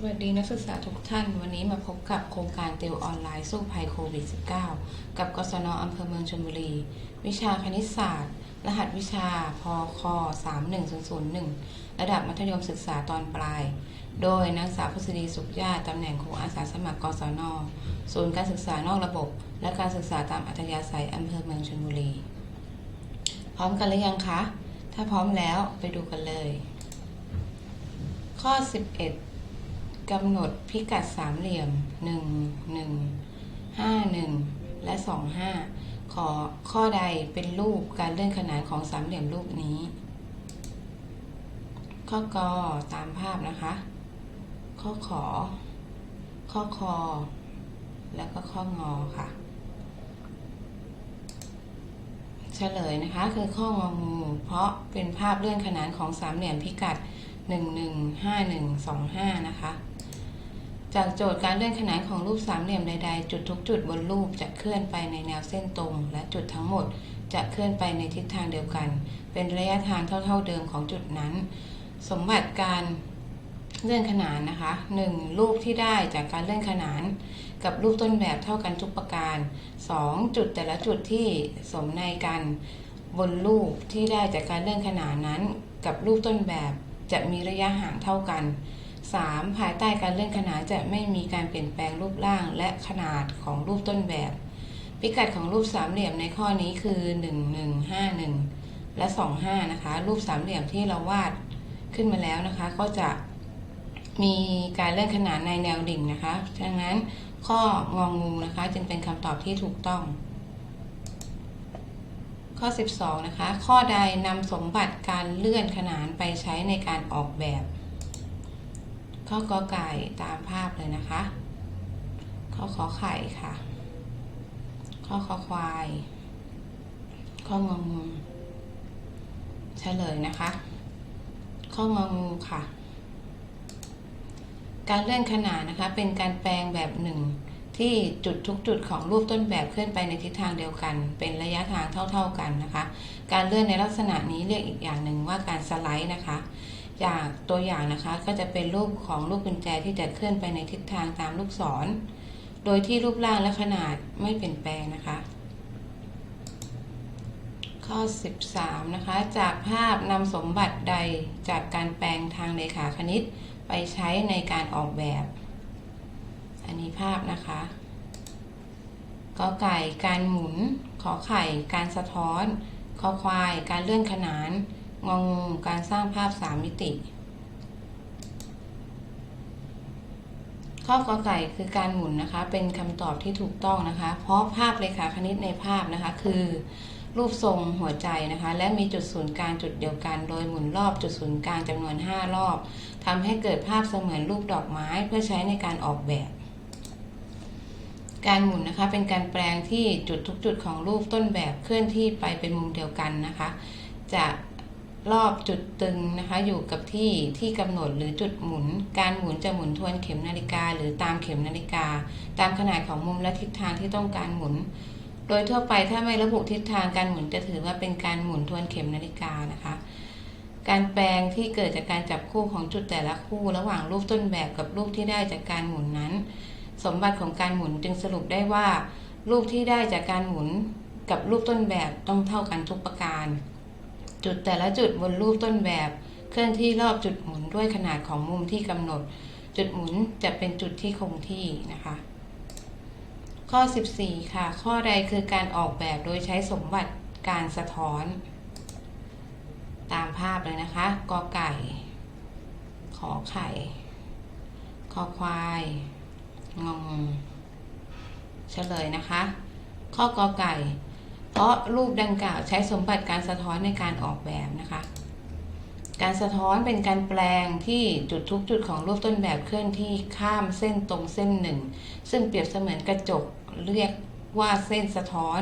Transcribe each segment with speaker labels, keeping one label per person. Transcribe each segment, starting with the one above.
Speaker 1: สวัสดีนักศึกษาทุกท่าน วันนี้มาพบกับโครงการติวออนไลน์สู้ภัยโควิด -19 กับกศนอำเภอเมืองชลบุรี วิชาคณิตศาสตร์ รหัสวิชาพค31001 ระดับมัธยมศึกษาตอนปลาย โดยนางสาวพุษดีสุขญาติตำแหน่งครูอาสาสมัครกศน ศูนย์การศึกษานอกระบบ และการศึกษาตามอัธยาศัยอำเภอเมืองชลบุรี พร้อมกันหรือยังคะ ถ้าพร้อมแล้วไปดูกันเลย ข้อ 11 กำหนดพิกัดสามเหลี่ยม 1 1 5 1 และ 2 5 ขอข้อใดเป็นรูปการเลื่อนขนานของสามเหลี่ยมรูปนี้ ข้อกอตามภาพนะคะ ข้อขอ ข้อคอ แล้วก็ข้องอค่ะ เฉลยนะคะคือข้ององู เพราะเป็นภาพเลื่อนขนานของสามเหลี่ยมพิกัด115125 นะคะ จากโจทย์การเลื่อนขนานของรูปสามเหลี่ยมใดๆ จุดทุกจุดบนรูปจะเคลื่อนไปในแนวเส้นตรง และจุดทั้งหมดจะเคลื่อนไปในทิศทางเดียวกัน เป็นระยะทางเท่า ๆเดิมของจุดนั้น สมบัติการเลื่อนขนานนะคะ 1. รูปที่ได้จากการเลื่อนขนาน กับรูปต้นแบบเท่ากันทุกประการ 2. จุดแต่ละจุดที่สมในกัน บนรูปที่ได้จากการเลื่อนขนานนั้น กับรูปต้นแบบจะมีระยะห่างเท่ากัน 3. ภายใต้การเลื่อนขนานจะไม่มีการเปลี่ยนแปลงรูปร่างและขนาดของรูปต้นแบบ พิกัดของรูปสามเหลี่ยมในข้อนี้คือ 1151 และ 25 นะคะ รูปสามเหลี่ยมที่เราวาดขึ้นมาแล้วนะคะ ก็จะมีการเลื่อนขนานในแนวดิ่งนะคะ ดังนั้นข้ององูนะคะ จึงเป็นคำตอบที่ถูกต้อง ข้อ 12 นะคะ ข้อใดนำสมบัติการเลื่อนขนานไปใช้ในการออกแบบ ข้อกอไก่ตามภาพเลยนะคะ ข้อขอไข่ค่ะ ข้อคอควาย ข้ององูเฉลยนะคะ ข้ององูค่ะ การเลื่อนขนานนะคะ เป็นการแปลงแบบหนึ่งที่จุดทุกจุดของรูปต้นแบบเคลื่อนไปในทิศทางเดียวกัน เป็นระยะทางเท่า ๆกันนะคะ การเลื่อนในลักษณะนี้เรียกอีกอย่างหนึ่งว่าการสไลด์นะคะ จากตัวอย่างนะคะก็จะเป็นรูปของลูกกุญแจที่จะเคลื่อนไปในทิศทางตามลูกศร โดยที่รูปร่างและขนาดไม่เปลี่ยนแปลงนะคะ ข้อ 13 นะคะ จากภาพนำสมบัติใดจากการแปลงทางเลขาคณิตไปใช้ในการออกแบบ อันนี้ภาพนะคะกอไก่การหมุน ขอไข่ การสะท้อน คอควาย การเลื่อนขนาน งองูการสร้างภาพสามมิติ ข้อกอไก่คือการหมุนนะคะ เป็นคำตอบที่ถูกต้องนะคะ เพราะภาพเลขาคณิตในภาพนะคะ คือ รูปทรงหัวใจนะคะ และมีจุดศูนย์กลางจุดเดียวกัน โดยหมุนรอบจุดศูนย์กลางจำนวน 5 รอบทำให้เกิดภาพเสมือนรูปดอกไม้เพื่อใช้ในการออกแบบการหมุนนะคะเป็นการแปลงที่จุดทุกจุดของรูปต้นแบบเคลื่อนที่ไปเป็นมุมเดียวกันนะคะ จะ รอบจุดตึงนะคะ อยู่กับที่ที่กำหนดหรือจุดหมุน การหมุนจะหมุนทวนเข็มนาฬิกา หรือตามเข็มนาฬิกา ตามขนาดของมุมและทิศทางที่ต้องการหมุน โดยทั่วไปถ้าไม่ระบุทิศทางการหมุนจะถือว่าเป็นการหมุนทวนเข็มนาฬิกานะคะการแปลงที่เกิดจากการจับคู่ของจุดแต่ละคู่ ระหว่างรูปต้นแบบกับรูปที่ได้จากการหมุนนั้น สมบัติของการหมุนจึงสรุปได้ว่า รูปที่ได้จากการหมุนกับรูปต้นแบบต้องเท่ากันทุกประการ จุดแต่ละจุดบนรูปต้นแบบ เคลื่อนที่รอบจุดหมุนด้วยขนาดของมุมที่กำหนด จุดหมุนจะเป็นจุดที่คงที่นะคะ ข้อ 14 ค่ะ ข้อใดคือการออกแบบโดยใช้สมบัติการสะท้อน ตามภาพเลยนะคะกอไก่ ขอไข่คอควายงงเฉลยนะคะ ข้อกอไก่ เพราะรูปดังกล่าวใช้สมบัติการสะท้อนในการออกแบบนะคะ การสะท้อนเป็นการแปลงที่จุดทุกจุดของรูปต้นแบบเคลื่อนที่ข้ามเส้นตรงเส้นหนึ่ง ซึ่งเปรียบเสมือนกระจกเรียกว่าเส้นสะท้อน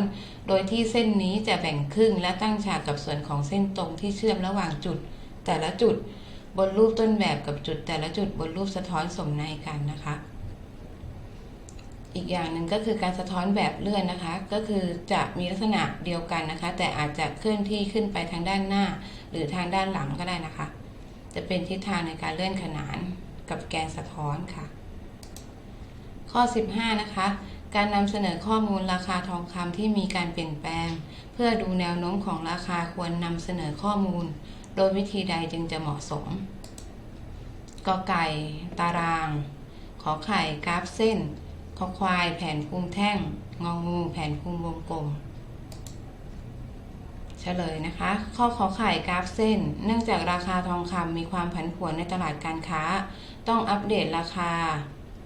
Speaker 1: โดยที่เส้นนี้จะแบ่งครึ่งและตั้งฉากกับส่วนของเส้นตรงที่เชื่อมระหว่างจุด แต่ละจุดบนรูปต้นแบบกับจุดแต่ละจุดบนรูปสะท้อนสมในกันนะคะ อีกอย่างหนึ่งก็คือการสะท้อนแบบเลื่อนนะคะ ก็คือจะมีลักษณะเดียวกันนะคะ แต่อาจจะเคลื่อนที่ขึ้นไปทางด้านหน้า หรือทางด้านหลังก็ได้นะคะ จะเป็นทิศทางในการเลื่อนขนานกับแกนสะท้อนค่ะ ข้อ 15 นะคะ การนำเสนอข้อมูลราคาทองคำที่มีการเปลี่ยนแปลง เพื่อดูแนวโน้มของราคาควรนำเสนอข้อมูล โดยวิธีใดจึงจะเหมาะสมกอไก่ ตาราง ขอไข่กราฟเส้น คอควาย แผนภูมิแท่ง งองู แผนภูมิวงกลม เฉลยนะคะ ข้อขอไข่กราฟเส้น เนื่องจากราคาทองคำมีความผันผวนในตลาดการค้า ต้องอัปเดตราคา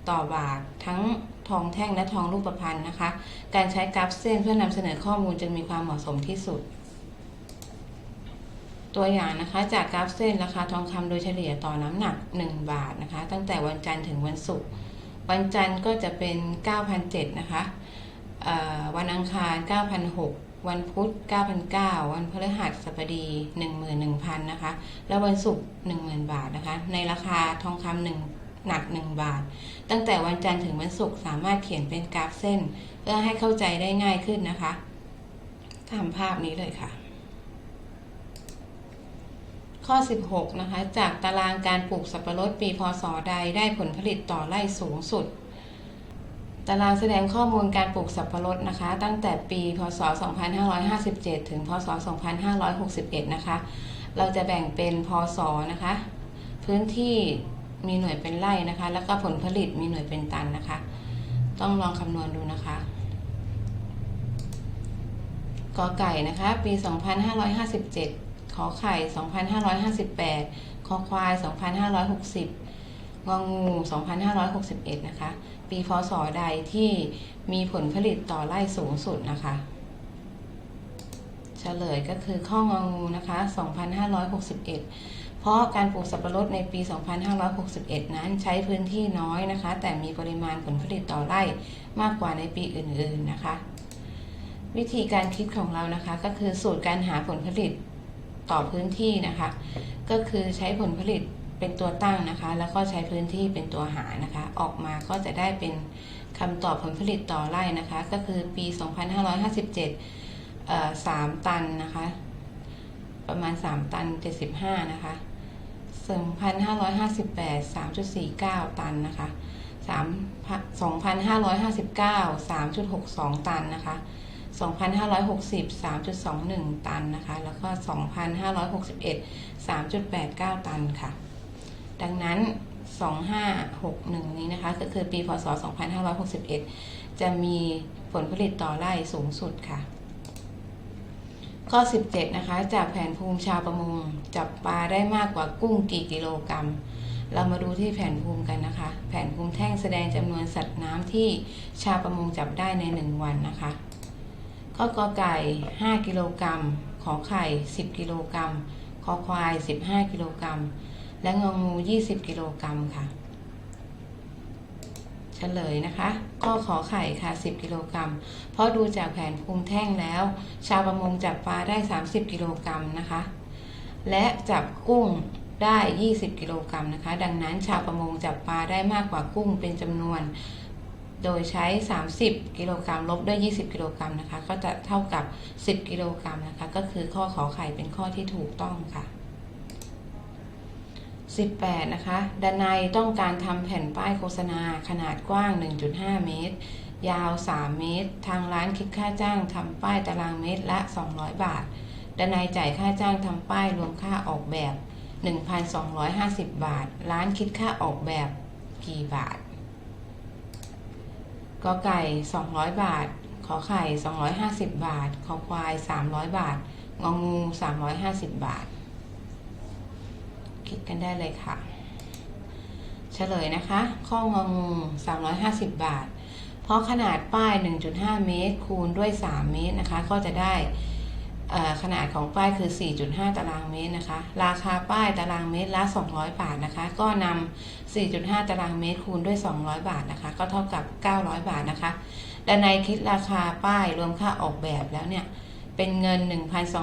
Speaker 1: ต่อบาททั้งทองแท่งและทองรูปพรรณนะคะ การใช้กราฟเส้นเพื่อนำเสนอข้อมูลจึงมีความเหมาะสมที่สุด ตัวอย่างนะคะจากกราฟเส้นราคาทองคำโดยเฉลี่ยต่อน้ำหนัก 1 บาทนะคะ ตั้งแต่วันจันทร์ถึงวันศุกร์ วันจันทร์ก็จะเป็น 9,007นะคะวันอังคาร 9,006 วันพุธ 9,009 วันพฤหัสบดี 11,000 นะคะ แล้ววันศุกร์ 10,000 บาทนะคะ ในราคาทองคำหนึ่งหนัก 1 บาท ตั้งแต่วันจันทร์ถึงวันศุกร์สามารถเขียนเป็นกราฟเส้น เพื่อให้เข้าใจได้ง่ายขึ้นนะคะตามภาพนี้เลยค่ะ ข้อ 16 นะคะ จากตารางการปลูกสับปะรดปีพศใดได้ผลผลิตต่อไร่สูงสุด ตารางแสดงข้อมูลการปลูกสับปะรดนะคะ ตั้งแต่ปีพศ 2557 ถึงพศ 2561 นะคะ เราจะแบ่งเป็นพศนะคะ พื้นที่มีหน่วยเป็นไร่นะคะ แล้วก็ผลผลิตมีหน่วยเป็นตันนะคะ ต้องลองคำนวณดูนะคะกอไก่นะคะ ปี 2557 ขอไข่ 2558 คอควาย 2560 งองู 2561 นะคะ ปีพศใดที่มีผลผลิตต่อไร่สูงสุดนะคะเฉลยก็คือข้ององูนะคะ 2561 เพราะการปลูกสับปะรดในปี 2561 นั้นใช้พื้นที่น้อยนะคะ แต่มีปริมาณผลผลิตต่อไร่มากกว่าในปีอื่นๆนะคะ วิธีการคิดของเรานะคะก็คือสูตรการหาผลผลิต ต่อพื้นที่นะคะ ก็คือใช้ผลผลิตเป็นตัวตั้งนะคะ แล้วก็ใช้พื้นที่เป็นตัวหานะคะ ออกมาก็จะได้เป็นคำตอบผลผลิตต่อไร่นะคะ ก็คือปี 2557เอ่อ3ตันนะคะ ประมาณ 3 ตัน 75 นะคะ 2,558 3.49 ตันนะคะ3 2,559 3.62 ตันนะคะ 2,560 3.21 ตันนะคะ แล้วก็ 2,561 3.89 ตันค่ะ ดังนั้น 2561 นี้นะคะ ก็คือปีพศ 2561 จะมีผลผลิตต่อไร่สูงสุดค่ะ ข้อ 17 นะคะ จากแผนภูมิชาวประมง จับปลาได้มากกว่ากุ้งกี่กิโลกรัมเรามาดูที่แผนภูมิกันนะคะ แผนภูมิแท่งแสดงจำนวนสัตว์น้ำที่ชาวประมงจับได้ใน 1 วันนะคะ ข้อกอไก่ 5 กิโลกรัม ขอไข่ 10 กิโลกรัม คอควาย 15 กิโลกรัม และงองู 20 กิโลกรัมค่ะ เฉลยนะคะ ข้อขอไข่ค่ะ 10 กิโลกรัม เพราะดูจากแผนภูมิแท่งแล้ว ชาวประมงจับปลาได้ 30 กิโลกรัมนะคะ และจับกุ้งได้ 20 กิโลกรัมนะคะ ดังนั้นชาวประมงจับปลาได้มากกว่ากุ้งเป็นจำนวน โดยใช้ 30 กิโลกรัมลบด้วย 20 กิโลกรัมนะคะ ก็จะเท่ากับ 10 กิโลกรัมนะคะ ก็คือข้อขอไข่เป็นข้อที่ถูกต้องค่ะ 18 นะคะดนัยต้องการทำแผ่นป้ายโฆษณาขนาดกว้าง 1.5 เมตร ยาว 3 เมตร ทางร้านคิดค่าจ้างทำป้ายตารางเมตรละ 200 บาทดนัยจ่ายค่าจ้างทำป้ายรวมค่าออกแบบ 1,250 บาท ร้านคิดค่าออกแบบกี่บาท กอไก่ 200 บาท ขอไข่ 250 บาท ขอควาย 300 บาท งองู 350 บาท คิดกันได้เลยค่ะ เฉลยนะคะ ข้ององู 350 บาท เพราะขนาดป้าย 1.5 เมตร คูณด้วย 3 เมตรนะคะ ก็จะได้ ขนาดของป้ายคือ 4.5 ตารางเมตรนะคะ ราคาป้ายตารางเมตรละ 200 บาทนะคะ ก็นำ 4.5 ตารางเมตรคูณด้วย 200 บาทนะคะ ก็เท่ากับ 900 บาทนะคะด้านในคิดราคาป้ายรวมค่าออกแบบแล้วเนี่ย เป็นเงิน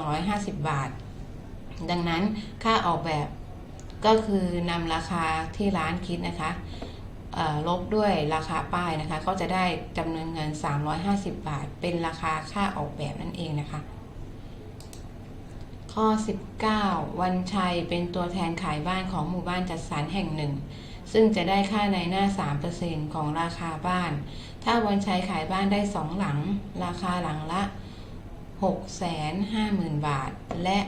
Speaker 1: 1,250 บาท ดังนั้นค่าออกแบบก็คือนำราคาที่ร้านคิดนะคะลบด้วยราคาป้ายนะคะ ก็จะได้จำนวนเงิน 350 บาท เป็นราคาค่าออกแบบนั่นเองนะคะ ข้อ 19 วันชัยเป็นตัวแทนขายบ้านของหมู่บ้านจัดสรรแห่งหนึ่ง ซึ่งจะได้ค่าในหน้า 3%ของราคาบ้าน ถ้าวันชัยขายบ้านได้2หลัง ราคาหลังละ 650,000 บาท และ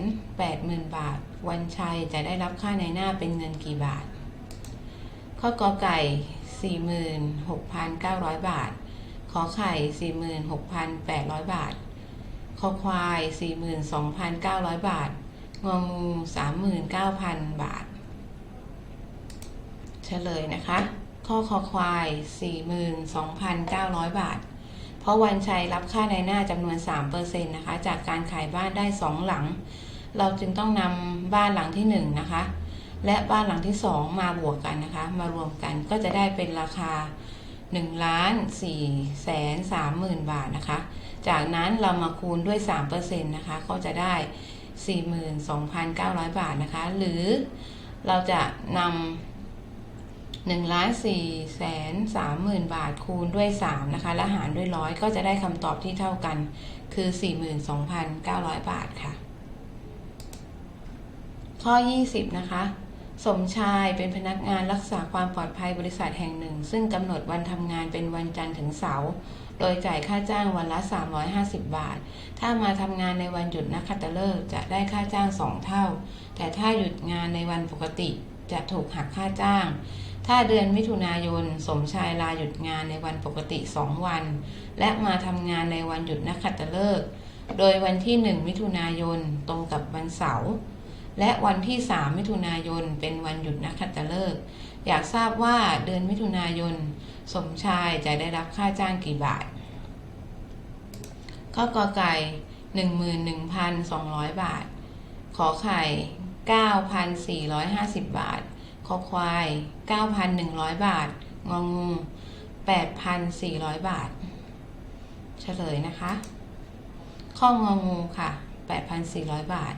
Speaker 1: 780,000 บาท วันชัยจะได้รับค่าในหน้าเป็นเงินกี่บาท ข้อกอไก่ 46,900 บาท ขอไข่ 46,800 บาท คอควาย 42,900 บาท งองู 39,000 บาท เฉลยนะคะ ข้อคอควาย 42,900 บาท เพราะวันชัยรับค่าในหน้าจำนวน 3%นะคะ จากการขายบ้านได้ 2 หลัง เราจึงต้องนำบ้านหลังที่ 1 นะคะ และบ้านหลังที่ 2 มาบวกกันนะคะ มารวมกันก็จะได้เป็นราคา1ล้าน4แสน30,000 บาทนะคะ จากนั้นเรามาคูณด้วย 3%นะคะ ก็จะได้ 42,900 บาทนะคะ หรือเราจะนำ1ล้าน4แสน30,000 บาทคูณด้วย 3 นะคะ และหารด้วยร้อยก็จะได้คำตอบที่เท่ากันคือ 42,900 บาทค่ะ ข้อ 20 นะคะ สมชายเป็นพนักงานรักษาความปลอดภัยบริษัทแห่งหนึ่ง ซึ่งกำหนดวันทำงานเป็นวันจันทร์ถึงเสาร์โดยจ่ายค่าจ้างวันละ 350 บาท ถ้ามาทำงานในวันหยุดนักขัตฤกษ์จะได้ค่าจ้าง2เท่า แต่ถ้าหยุดงานในวันปกติจะถูกหักค่าจ้าง ถ้าเดือนมิถุนายน สมชายลาหยุดงานในวันปกติ2วัน และมาทำงานในวันหยุดนักขัตฤกษ์โดยวันที่ 1 มิถุนายนตรงกับวันเสาร์ และวันที่ 3 มิถุนายน เป็นวันหยุดนักขัตฤกษ์อยากทราบว่าเดือนมิถุนายน สมชายจะได้รับค่าจ้างกี่บาทข้อกอไก่11,200 บาท ขอไข่ 9,450 บาท คอควาย 9,100 บาท งองู 8,400 บาท เฉลยนะคะ ข้ององูค่ะ 8,400 บาท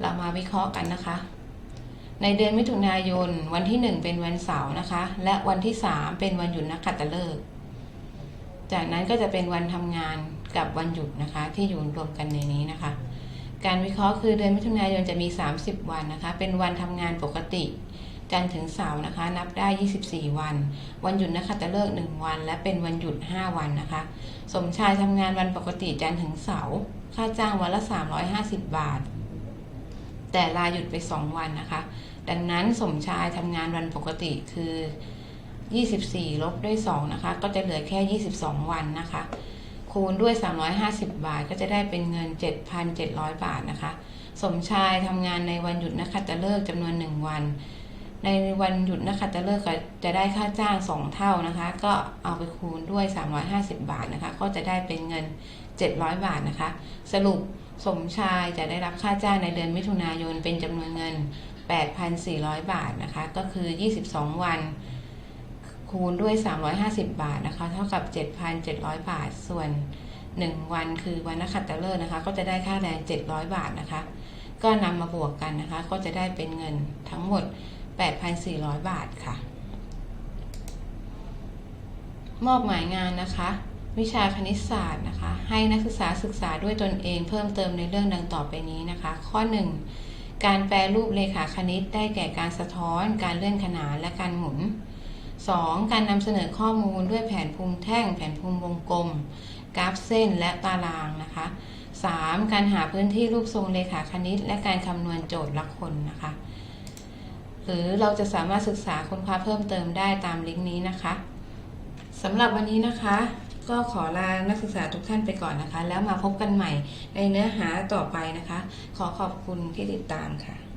Speaker 1: เรามาวิเคราะห์กันนะคะ ในเดือนมิถุนายนวันที่ 1 เป็นวันเสาร์นะคะ และวันที่ 3 เป็นวันหยุดนักขัตฤกษ์จากนั้นก็จะเป็นวันทำงานกับวันหยุดนะคะ ที่อยู่รวมกันในนี้นะคะ การวิเคราะห์คือเดือนมิถุนายนจะมี 30 วันนะคะ เป็นวันทำงานปกติจันทร์ถึงเสาร์นะคะ นับได้ 24 วัน วันหยุดนักขัตฤกษ์1วัน และเป็นวันหยุด 5 วันนะคะ สมชายทำงานวันปกติจันทร์ถึงเสาร์ค่าจ้างวันละ 350 บาท แต่ลาหยุดไป 2 วันนะคะ ดังนั้นสมชายทำงานวันปกติคือ 24 ลบด้วย 2 นะคะ ก็จะเหลือแค่ 22 วันนะคะ คูณด้วย 350 บาท ก็จะได้เป็นเงิน 7,700 บาทนะคะ สมชายทำงานในวันหยุดนักขัตฤกษ์จำนวน 1 วัน ในวันหยุดนักขัตฤกษ์ก็จะได้ค่าจ้าง 2 เท่านะคะ ก็เอาไปคูณด้วย 350 บาทนะคะ ก็จะได้เป็นเงิน 700 บาทนะคะ สรุป สมชายจะได้รับค่าจ้างในเดือนมิถุนายนเป็นจำนวนเงิน 8,400 บาทนะคะ ก็คือ 22 วัน คูณด้วย 350 บาทนะคะ เท่ากับ 7,700 บาท ส่วน 1 วันคือวันนักขัตฤกษ์นะคะ ก็จะได้ค่าแรง 700 บาทนะคะ ก็นำมาบวกกันนะคะ ก็จะได้เป็นเงินทั้งหมด 8,400 บาทค่ะ มอบหมายงานนะคะ วิชาคณิตศาสตร์นะคะ ให้นักศึกษาศึกษาด้วยตนเองเพิ่มเติมในเรื่องดังต่อไปนี้นะคะ ข้อ 1 การแปลรูปเลขาคณิตได้แก่การสะท้อน การเลื่อนขนานและการหมุน 2. การนำเสนอข้อมูลด้วยแผนภูมิแท่ง แผนภูมิวงกลม กราฟเส้นและตารางนะคะ 3. การหาพื้นที่รูปทรงเลขาคณิต และการคำนวณโจทย์ละคนนะคะ หรือเราจะสามารถศึกษาค้นคว้าเพิ่มเติมได้ตามลิงก์นี้นะคะสำหรับวันนี้นะคะ ก็ขอลานักศึกษาทุกท่านไปก่อนนะคะ แล้วมาพบกันใหม่ในเนื้อหาต่อไปนะคะ ขอขอบคุณที่ติดตามค่ะ